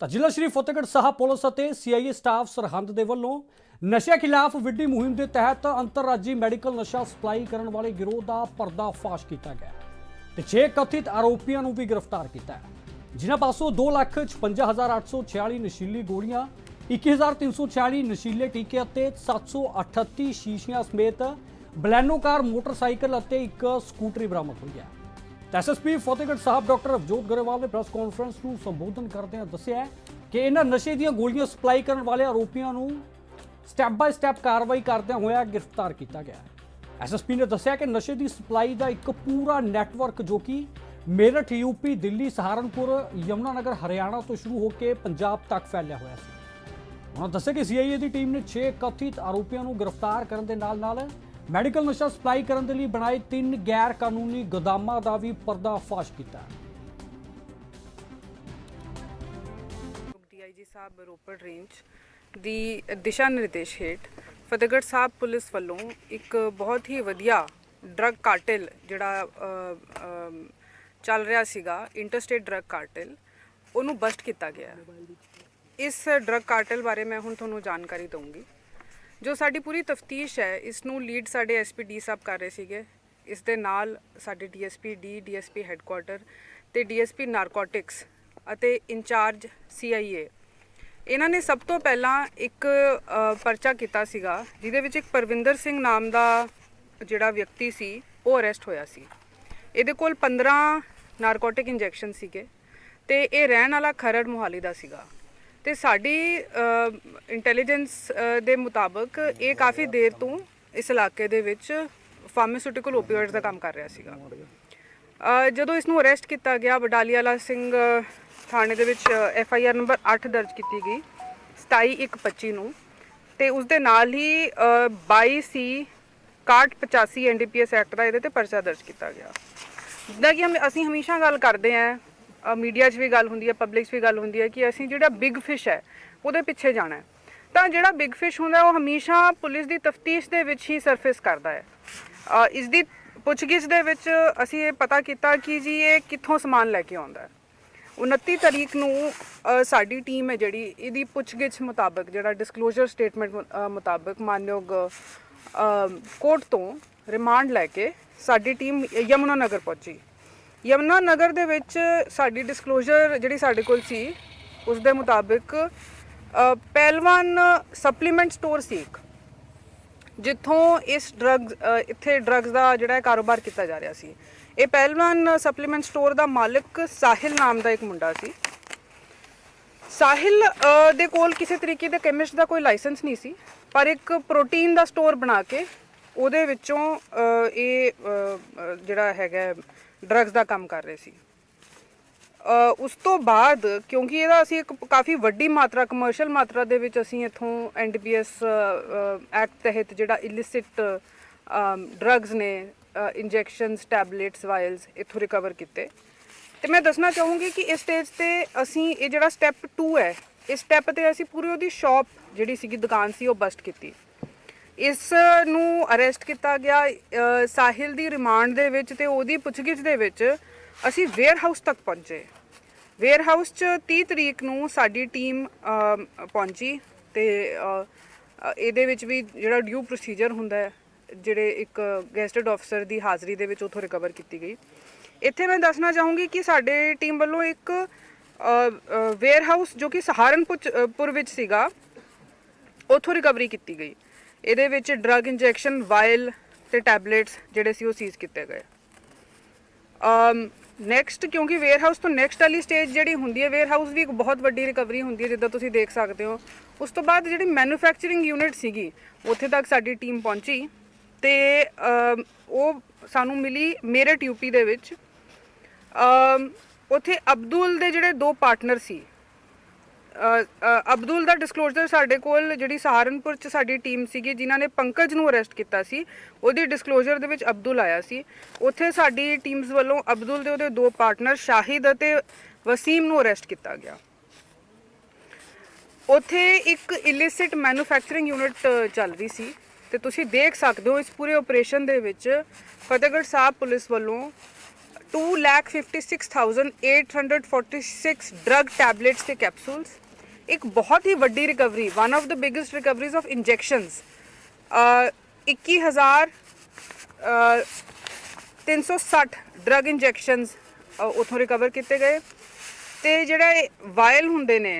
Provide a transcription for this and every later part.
ਤਾਂ ਜ਼ਿਲ੍ਹਾ ਸ਼੍ਰੀ ਫਤਿਹਗੜ੍ਹ ਸਾਹਿਬ ਪੁਲਿਸ ਅਤੇ ਸੀਆਈਏ ਸਟਾਫ ਸਰਹੰਦ ਦੇ ਵੱਲੋਂ ਨਸ਼ਿਆਂ ਖਿਲਾਫ ਵਿੱਢੀ ਮੁਹਿੰਮ ਦੇ ਤਹਿਤ ਅੰਤਰਰਾਜੀ ਮੈਡੀਕਲ ਨਸ਼ਾ ਸਪਲਾਈ ਕਰਨ ਵਾਲੇ ਗਿਰੋਹ ਦਾ ਪਰਦਾਫਾਸ਼ ਕੀਤਾ ਗਿਆ ਤੇ 6 ਕਥਿਤ ਆਰੋਪੀਆਂ ਨੂੰ ਵੀ ਗ੍ਰਿਫਤਾਰ ਕੀਤਾ ਜਿਨ੍ਹਾਂ ਪਾਸੋਂ 255846 ਨਸ਼ੀਲੀ ਗੋਲੀਆਂ 21346 ਨਸ਼ੀਲੇ ਟੀਕੇ ਅਤੇ 738 ਸ਼ੀਸ਼ੀਆਂ ਸਮੇਤ ਬਲੈਨੋ ਕਾਰ ਮੋਟਰਸਾਈਕਲ ਅਤੇ ਇੱਕ ਸਕੂਟਰੀ ਬਰਾਮਦ ਹੋਈ ਹੈ। ਐਸਐਸਪੀ ਫਤਿਹਗੜ੍ਹ ਸਾਹਿਬ ਡਾਕਟਰ ਅਵਜੋਤ ਗਰੇਵਾਲ ਨੇ ਪ੍ਰੈਸ ਕਾਨਫਰੰਸ ਨੂੰ ਸੰਬੋਧਨ ਕਰਦਿਆਂ ਦੱਸਿਆ ਕਿ ਇਹਨਾਂ ਨਸ਼ੇ ਦੀਆਂ ਗੋਲੀਆਂ ਸਪਲਾਈ ਕਰਨ ਵਾਲੇ ਆਰੋਪੀਆਂ ਨੂੰ ਸਟੈਪ ਬਾਈ ਸਟੈਪ ਕਾਰਵਾਈ ਕਰਦਿਆਂ ਹੋਇਆ ਗ੍ਰਿਫਤਾਰ ਕੀਤਾ ਗਿਆ। ਐਸਐਸਪੀ ਨੇ ਦੱਸਿਆ ਕਿ ਨਸ਼ੇ ਦੀ ਸਪਲਾਈ ਦਾ ਇੱਕ ਪੂਰਾ ਨੈਟਵਰਕ ਜੋ ਕਿ ਮੇਰਠ ਯੂਪੀ ਦਿੱਲੀ, ਸਹਾਰਨਪੁਰ ਯਮੁਨਾਨਗਰ ਹਰਿਆਣਾ ਤੋਂ ਸ਼ੁਰੂ ਹੋ ਕੇ ਪੰਜਾਬ ਤੱਕ ਫੈਲਿਆ ਹੋਇਆ ਸੀ। ਉਹਨਾਂ ਦੱਸਿਆ ਕਿ ਸੀਆਈਏ ਦੀ ਟੀਮ ਨੇ 6 ਕਥਿਤ ਆਰੋਪੀਆਂ ਨੂੰ ਗ੍ਰਿਫਤਾਰ ਕਰਨ ਦੇ ਨਾਲ-ਨਾਲ ਮੈਡੀਕਲ ਨਸ਼ਾ ਸਪਲਾਈ ਕਰਨ ਦੇ ਲਈ ਬਣਾਏ ਤਿੰਨ ਗੈਰ ਕਾਨੂੰਨੀ ਗੋਦਾਮਾਂ ਦਾ ਵੀ ਪਰਦਾਫਾਸ਼ ਕੀਤਾ। ਹੈ ਡੀਆਈਜੀ ਸਾਹਿਬ ਰੋਪੜ ਰੇਂਜ ਦੀ ਦਿਸ਼ਾ ਨਿਰਦੇਸ਼ ਹੇਠ ਫਤਿਹਗੜ੍ਹ ਸਾਹਿਬ ਪੁਲਿਸ ਵੱਲੋਂ ਇੱਕ ਬਹੁਤ ਹੀ ਵਧੀਆ ਡਰੱਗ ਕਾਰਟਲ ਜਿਹੜਾ ਚੱਲ ਰਿਹਾ ਸੀਗਾ, ਇੰਟਰਸਟੇਟ ਡਰੱਗ ਕਾਰਟਲ, ਉਹਨੂੰ ਬਸਟ ਕੀਤਾ ਗਿਆ। ਇਸ ਡਰੱਗ ਕਾਰਟਲ ਬਾਰੇ ਮੈਂ ਹੁਣ ਤੁਹਾਨੂੰ ਜਾਣਕਾਰੀ ਦਊਂਗੀ। ਜੋ ਸਾਡੀ ਪੂਰੀ ਤਫਤੀਸ਼ ਹੈ, ਇਸ ਨੂੰ ਲੀਡ ਸਾਡੇ ਐਸਪੀ ਸਾਹਿਬ ਕਰ ਰਹੇ ਸੀਗੇ। ਇਸ ਦੇ ਨਾਲ ਸਾਡੇ ਡੀਐਸਪੀ ਡੀ ਡੀਐਸਪੀ ਹੈੱਡਕੁਆਟਰ ਤੇ ਡੀਐਸਪੀ ਨਾਰਕੋਟਿਕਸ ਅਤੇ ਇੰਚਾਰਜ ਸੀਆਈਏ ਇਹਨਾਂ ਨੇ ਸਭ ਤੋਂ ਪਹਿਲਾਂ ਇੱਕ ਪਰਚਾ ਕੀਤਾ ਸੀਗਾ, ਜਿਹਦੇ ਵਿੱਚ ਇੱਕ ਪਰਵਿੰਦਰ ਸਿੰਘ ਨਾਮ ਦਾ ਜਿਹੜਾ ਵਿਅਕਤੀ ਸੀ, ਉਹ ਅਰੈਸਟ ਹੋਇਆ ਸੀ। ਇਹਦੇ ਕੋਲ 15 ਨਾਰਕੋਟਿਕ ਇੰਜੈਕਸ਼ਨ ਸੀਗੇ ਤੇ ਇਹ ਰਹਿਣ ਵਾਲਾ ਖਰੜ ਮੁਹਾਲੀ ਦਾ ਸੀਗਾ। ਤੇ ਸਾਡੀ ਇੰਟੈਲੀਜੈਂਸ ਦੇ ਮੁਤਾਬਕ ਇਹ ਕਾਫੀ ਦੇਰ ਤੋਂ ਇਸ ਇਲਾਕੇ ਦੇ ਵਿੱਚ ਫਾਰਮਾਸਿਊਟੀਕਲ ਓਪੀਓਇਡਸ ਦਾ ਕੰਮ ਕਰ ਰਿਹਾ ਸੀਗਾ। ਜਦੋਂ ਇਸ ਨੂੰ ਅਰੈਸਟ ਕੀਤਾ ਗਿਆ ਬਡਾਲੀਵਾਲਾ ਸਿੰਘ ਥਾਣੇ ਦੇ ਵਿੱਚ ਐਫ ਆਈ ਆਰ ਨੰਬਰ 8 ਦਰਜ ਕੀਤੀ ਗਈ 27125 ਨੂੰ। ਤੇ ਉਸ ਦੇ ਨਾਲ ਹੀ ਅ, 22 ਸੀ 6185 ਐਨਡੀਪੀਐਸ ਐਕਟ ਦਾ ਇਹਦੇ ਤੇ ਪਰਚਾ ਦਰਜ ਕੀਤਾ ਗਿਆ। ਜਿੱਦਾਂ ਕਿ ਹਮ ਅਸੀਂ ਹਮੇਸ਼ਾ ਗੱਲ ਕਰਦੇ ਆਂ ਮੀਡੀਆ 'ਚ ਵੀ ਗੱਲ ਹੁੰਦੀ ਹੈ ਪਬਲਿਕ 'ਚ ਵੀ ਗੱਲ ਹੁੰਦੀ ਹੈ ਕਿ ਅਸੀਂ ਜਿਹੜਾ ਬਿਗ ਫਿਸ਼ ਹੈ, ਉਹਦੇ ਪਿੱਛੇ ਜਾਣਾ ਹੈ। ਤਾਂ ਜਿਹੜਾ ਬਿਗ ਫਿਸ਼ ਹੁੰਦਾ, ਉਹ ਹਮੇਸ਼ਾ ਪੁਲਿਸ ਦੀ ਤਫਤੀਸ਼ ਦੇ ਵਿੱਚ ਹੀ ਸਰਫੇਸ ਕਰਦਾ ਹੈ। ਇਸ ਦੀ ਪੁੱਛਗਿੱਛ ਦੇ ਵਿੱਚ ਅਸੀਂ ਇਹ ਪਤਾ ਕੀਤਾ ਕਿ ਜੀ ਇਹ ਕਿੱਥੋਂ ਸਮਾਨ ਲੈ ਕੇ ਆਉਂਦਾ ਹੈ। 29 ਤਰੀਕ ਨੂੰ ਸਾਡੀ ਟੀਮ ਹੈ ਜਿਹੜੀ, ਇਹਦੀ ਪੁੱਛਗਿੱਛ ਮੁਤਾਬਕ, ਜਿਹੜਾ ਡਿਸਕਲੋਜ਼ਰ ਸਟੇਟਮੈਂਟ ਮੁਤਾਬਕ ਮਾਨਯੋਗ ਕੋਰਟ ਤੋਂ ਰਿਮਾਂਡ ਲੈ ਕੇ ਸਾਡੀ ਟੀਮ ਯਮੁਨਾ ਨਗਰ ਪਹੁੰਚੀ। ਯਮੁਨਾ ਨਗਰ ਦੇ ਵਿੱਚ ਸਾਡੀ ਡਿਸਕਲੋਜ਼ਰ ਜਿਹੜੀ ਸਾਡੇ ਕੋਲ ਸੀ, ਉਸ ਦੇ ਮੁਤਾਬਿਕ ਪਹਿਲਵਾਨ ਸਪਲੀਮੈਂਟ ਸਟੋਰ ਸੀ ਇੱਕ, ਜਿੱਥੋਂ ਇਸ ਡਰੱਗਸ ਇੱਥੇ ਡਰੱਗਸ ਦਾ ਜਿਹੜਾ ਕਾਰੋਬਾਰ ਕੀਤਾ ਜਾ ਰਿਹਾ ਸੀ। ਇਹ ਪਹਿਲਵਾਨ ਸਪਲੀਮੈਂਟ ਸਟੋਰ ਦਾ ਮਾਲਕ ਸਾਹਿਲ ਨਾਮ ਦਾ ਇੱਕ ਮੁੰਡਾ ਸੀ। ਸਾਹਿਲ ਦੇ ਕੋਲ ਕਿਸੇ ਤਰੀਕੇ ਦੇ ਕੈਮਿਸਟ ਦਾ ਕੋਈ ਲਾਇਸੈਂਸ ਨਹੀਂ ਸੀ, ਪਰ ਇੱਕ ਪ੍ਰੋਟੀਨ ਦਾ ਸਟੋਰ ਬਣਾ ਕੇ ਉਹਦੇ ਵਿੱਚੋਂ ਇਹ ਜਿਹੜਾ ਹੈਗਾ ਡਰੱਗਸ ਦਾ ਕੰਮ ਕਰ ਰਹੇ ਸੀ। ਉਸ ਤੋਂ ਬਾਅਦ ਕਿਉਂਕਿ ਇਹਦਾ ਅਸੀਂ ਇੱਕ ਕਾਫੀ ਵੱਡੀ ਮਾਤਰਾ ਕਮਰਸ਼ੀਅਲ ਮਾਤਰਾ ਦੇ ਵਿੱਚ ਅਸੀਂ ਇਥੋਂ ਐਨਡੀਪੀਐਸ ਐਕਟ ਤਹਿਤ ਜਿਹੜਾ ਇਲਿਸਿਟ ਡਰੱਗਸ ਨੇ ਇੰਜੈਕਸ਼ਨਸ ਟੈਬਲੇਟਸ ਵਾਇਲਸ ਇਥੋਂ ਰਿਕਵਰ ਕੀਤੇ। ਤੇ ਮੈਂ ਦੱਸਣਾ ਚਾਹੂੰਗੀ ਕਿ ਇਸ ਸਟੇਜ ਤੇ ਅਸੀਂ ਇਹ ਜਿਹੜਾ ਸਟੈਪ 2 ਹੈ, ਇਸ ਸਟੈਪ ਤੇ ਅਸੀਂ ਪੂਰੀ ਉਹਦੀ ਸ਼ਾਪ ਜਿਹੜੀ ਸੀਗੀ, ਦੁਕਾਨ ਸੀ, ਉਹ ਬਸਟ ਕੀਤੀ। ਇਸ ਨੂੰ ਅਰੈਸਟ ਕੀਤਾ ਗਿਆ ਅ, ਸਾਹਿਲ ਦੀ ਰਿਮਾਂਡ ਦੇ ਵਿੱਚ ਤੇ ਉਹਦੀ ਪੁੱਛਗਿੱਛ ਦੇ ਵਿੱਚ ਅਸੀਂ ਵੇਅਰ ਹਾਊਸ ਤੱਕ ਪਹੁੰਚੇ। ਵੇਅਰ ਹਾਊਸ 'ਚ 30 ਤਰੀਕ ਨੂੰ ਸਾਡੀ ਟੀਮ ਅ, ਪਹੁੰਚੀ ਤੇ ਅ, ਅ, ਇਹਦੇ ਵਿੱਚ ਵੀ ਜਿਹੜਾ ਡਿਊ ਪ੍ਰੋਸੀਜਰ ਹੁੰਦਾ ਹੈ ਜਿਹੜੇ ਇੱਕ ਗੈਸਟਡ ਆਫਸਰ ਦੀ ਹਾਜ਼ਰੀ ਦੇ ਵਿੱਚ ਉਥੋਂ ਰਿਕਵਰ ਕੀਤੀ ਗਈ। ਇੱਥੇ ਮੈਂ ਦੱਸਣਾ ਚਾਹੂੰਗੀ ਕਿ ਸਾਡੇ ਟੀਮ ਵੱਲੋਂ ਇੱਕ ਵੇਅਰ ਹਾਊਸ ਜੋ ਕਿ ਸਹਾਰਨਪੁਰ 'ਚ, ਅ, ਪੁਰ ਵਿੱਚ ਸੀਗਾ ਉਥੋਂ ਰਿਕਵਰੀ ਕੀਤੀ ਗਈ। ਇਹਦੇ ਵਿੱਚ ਡਰੱਗ ਇੰਜੈਕਸ਼ਨ ਵਾਇਲ ਤੇ ਟੈਬਲੇਟਸ ਜਿਹੜੇ ਸੀ ਉਹ ਸੀਜ਼ ਕੀਤੇ ਗਏ। ਅਮ ਨੈਕਸਟ ਕਿਉਂਕਿ ਵੇਅਰ ਹਾਊਸ ਤੋਂ ਨੈਕਸਟ ਵਾਲੀ ਸਟੇਜ ਜਿਹੜੀ ਹੁੰਦੀ ਹੈ ਵੇਅਰ ਹਾਊਸ ਵੀ ਇੱਕ ਬਹੁਤ ਵੱਡੀ ਰਿਕਵਰੀ ਹੁੰਦੀ ਹੈ ਜਿੱਦਾਂ ਤੁਸੀਂ ਦੇਖ ਸਕਦੇ ਹੋ। ਉਸ ਤੋਂ ਬਾਅਦ ਜਿਹੜੀ ਮੈਨੂਫੈਕਚਰਿੰਗ ਯੂਨਿਟ ਸੀਗੀ ਉੱਥੇ ਤੱਕ ਸਾਡੀ ਟੀਮ ਪਹੁੰਚੀ ਤੇ ਉਹ ਸਾਨੂੰ ਮਿਲੀ ਮੇਰਠ ਯੂਪੀ ਦੇ ਵਿੱਚ। ਅਮ, ਉੱਥੇ ਅਬਦੁਲ ਦੇ ਜਿਹੜੇ ਦੋ ਪਾਰਟਨਰ ਸੀ ਅਬਦੁਲ ਦਾ ਡਿਸਕਲੋਜ਼ਰ ਸਾਡੇ ਕੋਲ ਜਿਹੜੀ ਸਹਾਰਨਪੁਰ ਚ ਸਾਡੀ ਟੀਮ ਸੀਗੀ, ਜਿਨ੍ਹਾਂ ਨੇ ਪੰਕਜ ਨੂੰ ਅਰੈਸਟ ਕੀਤਾ ਸੀ, ਉਹਦੀ ਡਿਸਕਲੋਜ਼ਰ ਦੇ ਵਿੱਚ ਅਬਦੁਲ ਆਇਆ ਸੀ। ਉੱਥੇ ਸਾਡੀ ਟੀਮਸ ਵੱਲੋਂ ਅਬਦੁਲ ਦੇ ਉਹਦੇ ਦੋ ਪਾਰਟਨਰ ਸ਼ਾਹਿਦ ਅਤੇ ਵਸੀਮ ਨੂੰ ਅਰੈਸਟ ਕੀਤਾ ਗਿਆ। ਉੱਥੇ ਇੱਕ ਇਲਿਸਿਟ ਮੈਨੂਫੈਕਚਰਿੰਗ ਯੂਨਿਟ ਚੱਲ ਰਹੀ ਸੀ ਤੇ ਤੁਸੀਂ ਦੇਖ ਸਕਦੇ ਹੋ ਇਸ ਪੂਰੇ ਆਪਰੇਸ਼ਨ ਦੇ ਵਿੱਚ ਫਤਿਹਗੜ੍ਹ ਸਾਹਿਬ ਪੁਲਿਸ ਵੱਲੋਂ 256846 ਡਰਗ ਟੈਬਲੇਟਸ ਤੇ ਕੈਪਸੂਲਸ ਇੱਕ ਬਹੁਤ ਹੀ ਵੱਡੀ recovery one of the biggest recoveries of injections 21000 uh, 360 drug injections ਉਥੋਂ ਰਿਕਵਰ ਕੀਤੇ ਗਏ। ਤੇ ਜਿਹੜੇ ਵਾਇਲ ਹੁੰਦੇ ਨੇ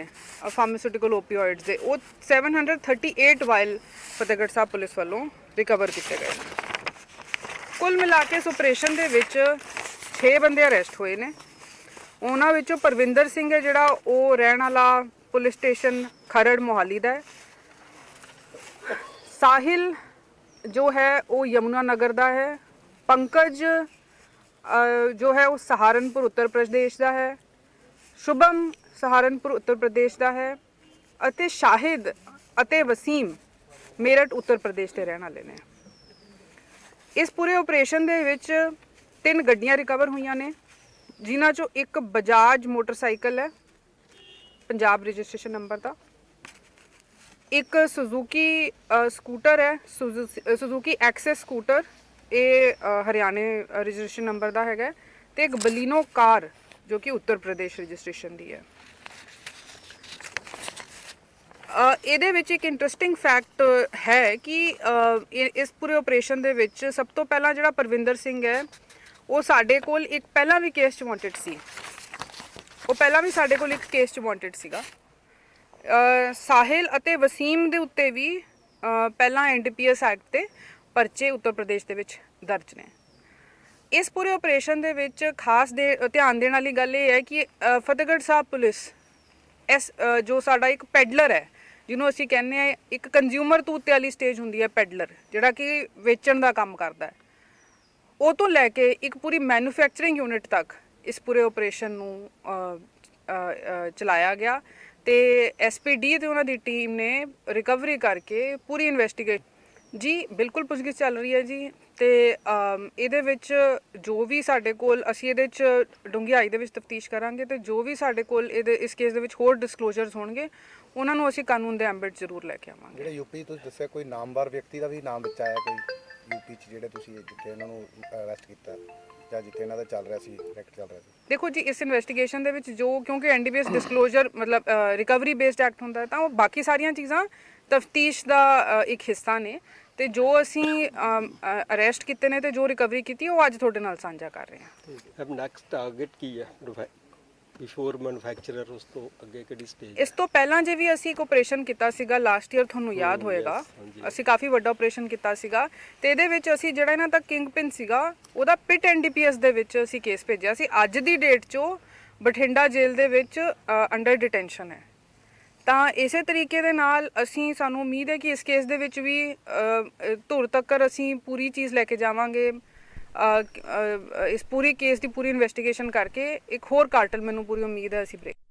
ਫਾਰਮਾਸਿਊਟੀਕਲ ਓਪੀਓਇਡਸ ਦੇ ਉਹ 738 ਵਾਇਲ ਫਤਿਹਗੜ੍ਹ ਸਾਹਿਬ ਪੁਲਿਸ ਵੱਲੋਂ ਰਿਕਵਰ ਕੀਤੇ ਗਏ। ਨੇ ਕੁੱਲ ਮਿਲਾ ਕੇ ਇਸ ਆਪਰੇਸ਼ਨ ਦੇ ਵਿੱਚ 6 ਬੰਦੇ ਅਰੈਸਟ ਹੋਏ ਨੇ। ਉਹਨਾਂ ਵਿੱਚੋਂ ਪਰਵਿੰਦਰ ਸਿੰਘ ਹੈ ਜਿਹੜਾ ਉਹ ਰਹਿਣ ਵਾਲਾ ਪੁਲਿਸ ਸਟੇਸ਼ਨ ਖਰੜ ਮੋਹਾਲੀ ਦਾ ਹੈ। ਸਾਹਿਲ ਜੋ ਹੈ, ਉਹ ਯਮੁਨਾ ਨਗਰ ਦਾ ਹੈ। ਪੰਕਜ ਜੋ ਹੈ, ਉਹ ਸਹਾਰਨਪੁਰ ਉੱਤਰ ਪ੍ਰਦੇਸ਼ ਦਾ ਹੈ। ਸ਼ੁਭਮ ਸਹਾਰਨਪੁਰ ਉੱਤਰ ਪ੍ਰਦੇਸ਼ ਦਾ ਹੈ ਅਤੇ ਸ਼ਾਹਿਦ ਅਤੇ ਵਸੀਮ ਮੇਰਠ ਉੱਤਰ ਪ੍ਰਦੇਸ਼ ਦੇ ਰਹਿਣ ਵਾਲੇ ਨੇ। ਇਸ ਪੂਰੇ ਆਪਰੇਸ਼ਨ ਦੇ ਵਿੱਚ ਤਿੰਨ ਗੱਡੀਆਂ ਰਿਕਵਰ ਹੋਈਆਂ ਨੇ, ਜਿਨ੍ਹਾਂ ਚੋਂ ਇੱਕ ਬਜਾਜ ਮੋਟਰਸਾਈਕਲ ਹੈ। ਪੰਜਾਬ ਰਜਿਸਟ੍ਰੇਸ਼ਨ ਨੰਬਰ ਦਾ। ਇੱਕ ਸੁਜ਼ੂਕੀ ਸਕੂਟਰ ਹੈ ਸੁਜ਼ੂ- ਸੁਜ਼ੂਕੀ ਐਕਸੈਸ ਸਕੂਟਰ ਇਹ ਹਰਿਆਣੇ ਰਜਿਸਟ੍ਰੇਸ਼ਨ ਨੰਬਰ ਦਾ ਹੈਗਾ ਹੈ, ਤੇ ਇੱਕ ਬਲੀਨੋ ਕਾਰ ਜੋ ਕਿ ਉੱਤਰ ਪ੍ਰਦੇਸ਼ ਰਜਿਸਟ੍ਰੇਸ਼ਨ ਦੀ ਹੈ। ਇਹਦੇ ਵਿੱਚ ਇੱਕ ਇੰਟਰਸਟਿੰਗ ਫੈਕਟ ਹੈ ਕਿ ਇਹ- ਇਸ ਪੂਰੇ ਆਪਰੇਸ਼ਨ ਦੇ ਵਿੱਚ ਸਭ ਤੋਂ ਪਹਿਲਾਂ ਜਿਹੜਾ ਪਰਵਿੰਦਰ ਸਿੰਘ ਹੈ ਉਹ ਸਾਡੇ ਕੋਲ ਇੱਕ ਪਹਿਲਾਂ ਵੀ ਕੇਸ 'ਚ ਵਾਂਟਡ ਸੀ। ਉਹ ਪਹਿਲਾਂ ਵੀ ਸਾਡੇ ਕੋਲ ਇੱਕ ਕੇਸ 'ਚ ਵਾਂਟਡ ਸੀਗਾ। ਸਾਹਿਲ ਅਤੇ ਵਸੀਮ ਦੇ ਉੱਤੇ ਵੀ ਅ, ਪਹਿਲਾਂ ਐਨਡੀਪੀਐਸ ਐਕਟ ਤੇ ਪਰਚੇ ਉੱਤਰ ਪ੍ਰਦੇਸ਼ ਦੇ ਵਿੱਚ ਦਰਜ ਨੇ। ਇਸ ਪੂਰੇ ਆਪਰੇਸ਼ਨ ਦੇ ਵਿੱਚ ਖਾਸ ਦੇ ਧਿਆਨ ਦੇਣ ਵਾਲੀ ਗੱਲ ਇਹ ਹੈ ਕਿ ਫਤਿਹਗੜ੍ਹ ਸਾਹਿਬ ਪੁਲਿਸ ਇਸ ਜੋ ਸਾਡਾ ਇੱਕ ਪੈਡਲਰ ਹੈ ਜਿਹਨੂੰ ਅਸੀਂ ਕਹਿੰਦੇ ਆ ਇੱਕ ਕੰਜ਼ਿਊਮਰ ਤੋਂ ਉੱਤੇ ਵਾਲੀ ਸਟੇਜ ਹੁੰਦੀ ਹੈ ਪੈਡਲਰ ਜਿਹੜਾ ਕਿ ਵੇਚਣ ਦਾ ਕੰਮ ਕਰਦਾ ਹੈ। ਉਹ ਤੋਂ ਲੈ ਕੇ ਇੱਕ ਪੂਰੀ ਮੈਨੂਫੈਕਚਰਿੰਗ ਯੂਨਿਟ ਤੱਕ ਇਸ ਪੂਰੇ ਆਪਰੇਸ਼ਨ ਨੂੰ ਅ, ਅ, ਅ, ਚਲਾਇਆ ਗਿਆ ਤੇ ਐਸਪੀਡੀ ਤੇ ਉਹਨਾਂ ਦੀ ਟੀਮ ਨੇ ਰਿਕਵਰੀ ਕਰਕੇ ਪੂਰੀ ਇਨਵੈਸਟੀਗੇਟ ਜੀ ਬਿਲਕੁਲ ਪੁੱਛਗਿੱਛ ਚੱਲ ਰਹੀ ਹੈ ਜੀ ਤੇ ਇਹਦੇ ਵਿੱਚ ਜੋ ਵੀ ਸਾਡੇ ਕੋਲ ਅਸੀਂ ਇਹਦੇ ਵਿੱਚ ਡੂੰਘਾਈ ਦੇ ਵਿੱਚ ਤਫਤੀਸ਼ ਕਰਾਂਗੇ ਤੇ ਜੋ ਵੀ ਸਾਡੇ ਕੋਲ ਇਹਦੇ ਇਸ ਕੇਸ ਦੇ ਵਿੱਚ ਹੋਰ ਡਿਸਕਲੋਜ਼ਰਸ ਹੋਣਗੇ ਉਹਨਾਂ ਨੂੰ ਅਸੀਂ ਕਾਨੂੰਨ ਦੇ ਐਂਬਿਟ ਜ਼ਰੂਰ ਲੈ ਕੇ ਆਵਾਂਗੇ। ਜਿਹੜੇ ਯੂਪੀ ਤੁਸੀਂ ਦੱਸਿਆ ਕੋਈ ਨਾਮਵਾਰ ਵਿਅਕਤੀ ਦਾ ਵੀ ਨਾਮ ਵਿੱਚ ਆਇਆ ਕੋਈ ਯੂਪੀ ਚ ਜਿਹੜੇ ਤੁਸੀਂ ਜਿੱਥੇ ਉਹਨਾਂ ਨੂੰ ਅਰੈਸਟ ਕੀਤਾ? ਜਾਂ ਜਿੱਥੇ ਇਹਨਾਂ ਦਾ ਚੱਲ ਰਿਹਾ ਸੀ ਰੈਕਟ ਚੱਲ ਰਿਹਾ ਸੀ। ਦੇਖੋ ਜੀ ਇਸ ਇਨਵੈਸਟੀਗੇਸ਼ਨ ਦੇ ਵਿੱਚ ਜੋ ਕਿਉਂਕਿ ਐਨਡੀਪੀਐਸ ਡਿਸਕਲੋਜ਼ਰ ਮਤਲਬ ਰਿਕਵਰੀ ਬੇਸਡ ਐਕਟ ਹੁੰਦਾ ਹੈ ਤਾਂ ਉਹ ਬਾਕੀ ਸਾਰੀਆਂ ਚੀਜ਼ਾਂ ਤਫਤੀਸ਼ ਦਾ ਇੱਕ ਹਿੱਸਾ ਨੇ। ਤੇ ਜੋ ਅਸੀਂ ਅਰੈਸਟ ਕੀਤੇ ਨੇ ਤੇ ਜੋ ਰਿਕਵਰੀ ਕੀਤੀ ਉਹ ਅੱਜ ਤੁਹਾਡੇ ਨਾਲ ਸਾਂਝਾ ਕਰ ਰਹੇ ਹਾਂ। ਠੀਕ ਹੈ। ਅਬ ਨੈਕਸਟ ਟਾਰਗੇਟ ਕੀ ਹੈ? ਬਿਫੋਰ ਮੈਨੂਫੈਕਚਰਰ ਉਸ ਤੋਂ ਅੱਗੇ ਕਿਹੜੀ ਸਟੇਜ ਇਸ ਤੋਂ ਪਹਿਲਾਂ ਜੇ ਵੀ ਅਸੀਂ ਇੱਕ ਆਪਰੇਸ਼ਨ ਕੀਤਾ ਸੀਗਾ ਲਾਸਟ ਈਅਰ ਤੁਹਾਨੂੰ ਯਾਦ ਹੋਏਗਾ। ਅਸੀਂ ਕਾਫੀ ਵੱਡਾ ਆਪਰੇਸ਼ਨ ਕੀਤਾ ਸੀਗਾ ਤੇ ਇਹਦੇ ਵਿੱਚ ਅਸੀਂ ਜਿਹੜਾ ਇਹਨਾਂ ਦਾ ਕਿੰਗ ਪਿਨ ਸੀਗਾ ਉਹਦਾ ਪਿਟ ਐਨਡੀਪੀਐਸ ਦੇ ਵਿੱਚ ਅਸੀਂ ਕੇਸ ਭੇਜਿਆ ਸੀ। ਅੱਜ ਦੀ ਡੇਟ 'ਚੋਂ ਬਠਿੰਡਾ ਜੇਲ੍ਹ ਦੇ ਵਿੱਚ ਅੰਡਰ ਡਿਟੈਂਸ਼ਨ ਹੈ। ਤਾਂ ਇਸੇ ਤਰੀਕੇ ਦੇ ਨਾਲ ਅਸੀਂ ਸਾਨੂੰ ਉਮੀਦ ਹੈ ਕਿ ਇਸ ਕੇਸ ਦੇ ਵਿੱਚ ਵੀ ਧੁਰ ਤੱਕ ਅਸੀਂ ਪੂਰੀ ਚੀਜ਼ ਲੈ ਕੇ ਜਾਵਾਂਗੇ। ਇਸ ਪੂਰੀ ਕੇਸ ਦੀ ਪੂਰੀ ਇਨਵੈਸਟੀਗੇਸ਼ਨ ਕਰਕੇ ਇੱਕ ਹੋਰ ਕਾਰਟਲ ਮੈਨੂੰ ਪੂਰੀ ਉਮੀਦ ਹੈ ਅਸੀਂ ਬ੍ਰੇਕ